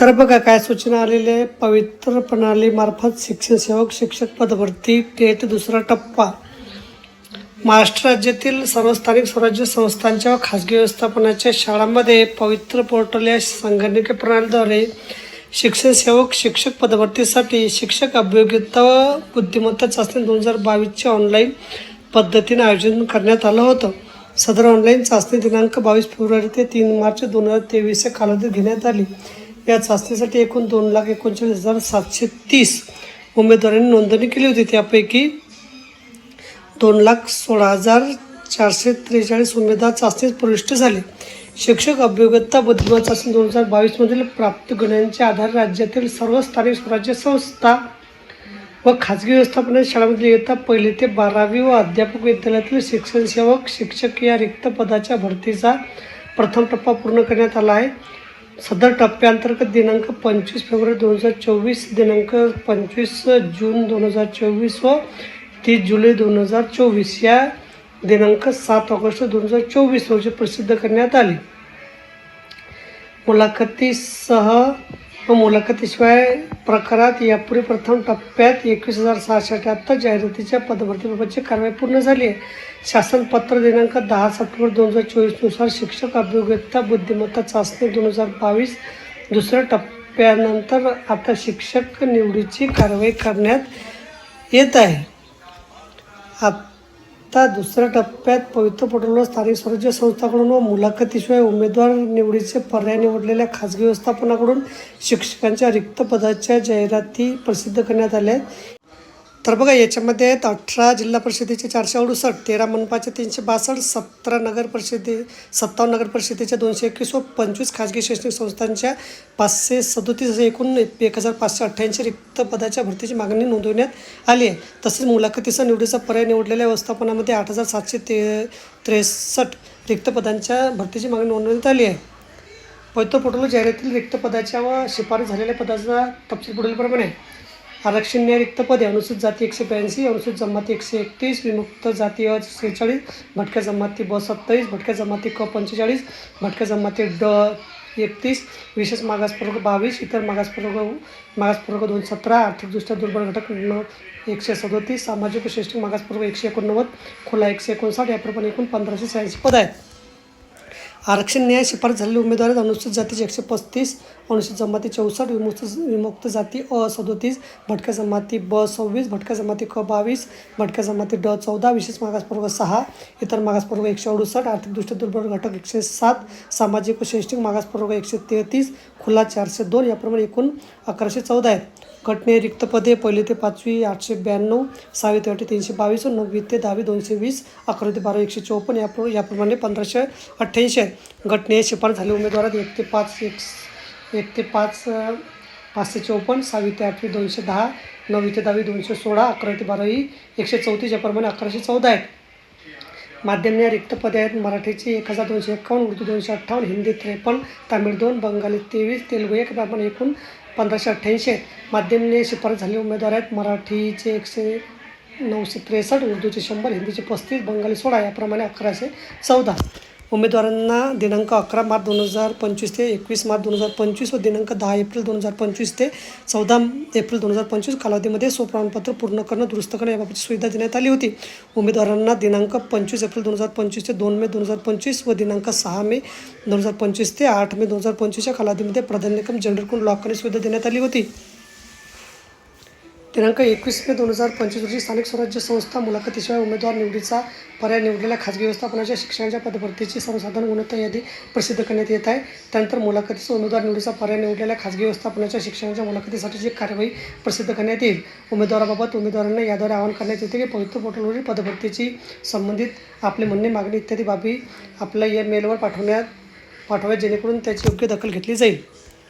तर बघा काय सूचना आलेले आहे पवित्र प्रणालीमार्फत शिक्षण सेवक शिक्षक पदभरती टेट दुसरा टप्पा. महाराष्ट्र राज्यातील सर्व स्थानिक स्वराज्य संस्थांच्या व खाजगी व्यवस्थापनाच्या शाळांमध्ये पवित्र पोर्टल या संगणकीय प्रणालीद्वारे शिक्षण सेवक शिक्षक पदभरतीसाठी शिक्षक अभियोग्यता व बुद्धिमत्ता चाचणी दोन हजार बावीसचे ऑनलाईन पद्धतीने आयोजन करण्यात आलं होतं. सदर ऑनलाईन चाचणी दिनांक बावीस फेब्रुवारी ते तीन मार्च दोन हजार तेवीस या कालावधीत घेण्यात आली. या चाचणीसाठी एकूण दोन लाख एकोणचाळीस हजार सातशे तीस उमेदवारांनी नोंदणी केली होती. त्यापैकी दोन लाख सोळा हजार चारशे त्रेचाळीस उमेदवार चाचणीत प्रविष्ट झाले. शिक्षक अभियोगता बुद्धिबळ चाचणी दोन हजार बावीसमधील प्राप्त गुणांच्या आधारे राज्यातील सर्व स्थानिक स्वराज्य संस्था व खाजगी व्यवस्थापनाच्या शाळेमध्ये इयत्ता पहिली ते बारावी व अध्यापक विद्यालयातील शिक्षण सेवक शिक्षक या रिक्त पदाच्या भरतीचा प्रथम टप्पा पूर्ण करण्यात आला आहे. सदर टप्प्याअंतर्गत दिनांक पंचवीस फेब्रुवारी दोन हजार चोवीस दिनांक पंचवीस जून दोन हजार चोवीस व तीस जुलै दोन हजार चोवीस या दिनांक सात ऑगस्ट दोन हजार चोवीस रोजी प्रसिद्ध करण्यात आली. मुलाखतीसह व मुलाखतीशिवाय प्रकारात यापूर्वी प्रथम टप्प्यात एकवीस हजार सहाशे अठ्याहत्तर जाहिरातीच्या पदभरतीबाबतची कारवाई पूर्ण झाली आहे. शासन पत्र दिनांक दहा सप्टेंबर दोन हजार चोवीसनुसार शिक्षक अभियोग्यता बुद्धिमत्ता चाचणी दोन हजार बावीस दुसऱ्या टप्प्यानंतर आता शिक्षक निवडीची कारवाई करण्यात येत आहे. आता दुसऱ्या टप्प्यात पवित्र पोर्टलवर स्थानिक स्वराज्य संस्थाकडून व मुलाखतीशिवाय उमेदवार निवडीचे पर्याय निवडलेल्या खाजगी व्यवस्थापनाकडून शिक्षकांच्या रिक्त पदाच्या जाहिराती प्रसिद्ध करण्यात आल्या आहेत. तर बघा याच्यामध्ये आहेत अठरा जिल्हा परिषदेचे चारशे अडुसष्ट तेरा मनपाचे तीनशे बासष्ट सतरा नगर परिषदे सत्तावन्न नगर परिषदेच्या दोनशे एकवीस व पंचवीस खाजगी शैक्षणिक संस्थांच्या पाचशे सदोतीस एकूण एक हजार पाचशे अठ्ठ्याऐंशी रिक्त पदाच्या भरतीची मागणी नोंदवण्यात आली आहे. तसेच मुलाखतीचा निवडीचा पर्याय निवडलेल्या व्यवस्थापनामध्ये आठ हजार सातशे ते त्रेसष्ट रिक्त पदांच्या भरतीची मागणी नोंदवण्यात आली आहे. पैतो पोर्टल जाहिरातील रिक्त पदाच्या व शिफारस झालेल्या पदाचा तपशील पुढीलप्रमाणे. आरक्षण न्याय रिक्त पदे अनुसूचित जाती एकशे ब्याऐंशी अनुसूचित जमाती एकशे एकतीस विमुक्त जाती अ सेहेचाळीस भटक्या जमाती ब सत्तावीस भटक्या जमाती क पंचेचाळीस भटक्या जमाती ड एकतीस विशेष मागासप्रवर्ग बावीस इतर मागासप्रवर्ग मागासप्रवर्ग दोन सतरा आर्थिकदृष्ट्या दुर्बल घटक न एकशे सदोतीस सामाजिक व शैक्षणिक मागासप्रवर्ग एकशे एकोणनव्वद खुला एकशे एकोणसाठ याप्रमाणे एकूण पंधराशे शहाऐंशी पद आहेत. आरक्षण न्याय शिफारस झालेले उमेदवार आहेत अनुसूचित जातीचे एकशे पस्तीस अनुसूचित जमाती चौसष्ट विमुक्त विमुक्त जाती अ सदोतीस भटक्या जमाती ब सव्वीस भटक्या जमाती क बावीस भटक्या जमाती ड चौदा विशेष मागासवर्ग सहा इतर मागासवर्ग एकशे अडुसष्ट आर्थिकदृष्ट्या दुर्बल घटक एकशे सात सामाजिक व शैक्षणिक मागासवर्ग एकशे तेहतीस खुला चारशे दोन याप्रमाणे एकूण अकराशे चौदा आहेत. घटने रिक्त पदे पहिली ते पाचवी आठशे ब्याण्णव सहावी ते आठवी तीनशे बावीस नववी ते दहावी दोनशे वीस अकरावी ते बारावी एकशे चौपन्न याप्र याप्रमाणे पंधराशे अठ्ठ्याऐंशी आहेत. घटने शिफारस झाले. उमेदवारात एक ते पाच एक एक ते पाच पाचशे चौपन्न सहावी ते आठवी दोनशे दहा नववी ते दहावी दोनशे सोळा अकरावी ते बारावी एकशे चौतीस याप्रमाणे अकराशे चौदा आहेत. माध्यम या रिक्त पदे आहेत. मराठीची एक हजार दोनशे एकावन्न उर्दू दोनशे अठ्ठावन्न हिंदी त्रेपन्न तामिळ दोन बंगाली तेवीस तेलुगू एक प्रमाणे एकूण पंधराशे अठ्ठ्याऐंशी आहेत. माध्यमने शिफारस झालेले उमेदवार आहेत. मराठीचे एकशे नऊशे त्रेसष्ट उर्दूचे शंभर हिंदीचे पस्तीस बंगाली सोळा याप्रमाणे अकराशे चौदा. उमेदवारांना दिनांक अकरा मार्च दोन हजार पंचवीस ते एकवीस मार्च दोन हजार पंचवीस व दिनांक दहा एप्रिल दोन हजार पंचवीस ते चौदा एप्रिल दोन हजार पंचवीस कालावधीमध्ये स्वप्रमाणपत्र पूर्ण करणं दुरुस्त करणं याबाबतची सुविधा देण्यात आली होती. उमेदवारांना दिनांक पंचवीस एप्रिल दोन हजार पंचवीस ते दोन मे दोन हजार पंचवीस व दिनांक सहा मे दोन हजार पंचवीस ते आठ मे दोन हजार पंचवीसच्या कालावधीमध्ये प्राधान्यक्रम जनरल करून लॉक करण्याची सुविधा देण्यात आली होती. दिनांक एकवीस मे दोन हजार पंचवीस रोजी स्थानिक स्वराज्य संस्था मुलाखतीशिवाय उमेदवार निवडीचा पर्याय निवडलेल्या खाजगी व्यवस्थापनाच्या शिक्षणाच्या पदभरतीची सर्वसाधारण गुणवत्ता यादी प्रसिद्ध करण्यात येत आहे. त्यानंतर मुलाखतीचा उमेदवार निवडीचा पर्याय निवडलेल्या खाजगी व्यवस्थापनाच्या शिक्षणाच्या मुलाखतीसाठीची कार्यवाही प्रसिद्ध करण्यात येईल. उमेदवाराबाबत उमेदवारांना याद्वारे आवाहन करण्यात येते की पवित्र पोर्टलवरील पदभरतीची संबंधित आपले म्हणणे मागणी इत्यादी बाबी आपल्या या मेलवर पाठवण्यात पाठवाव्यात जेणेकरून त्याची योग्य दखल घेतली जाईल.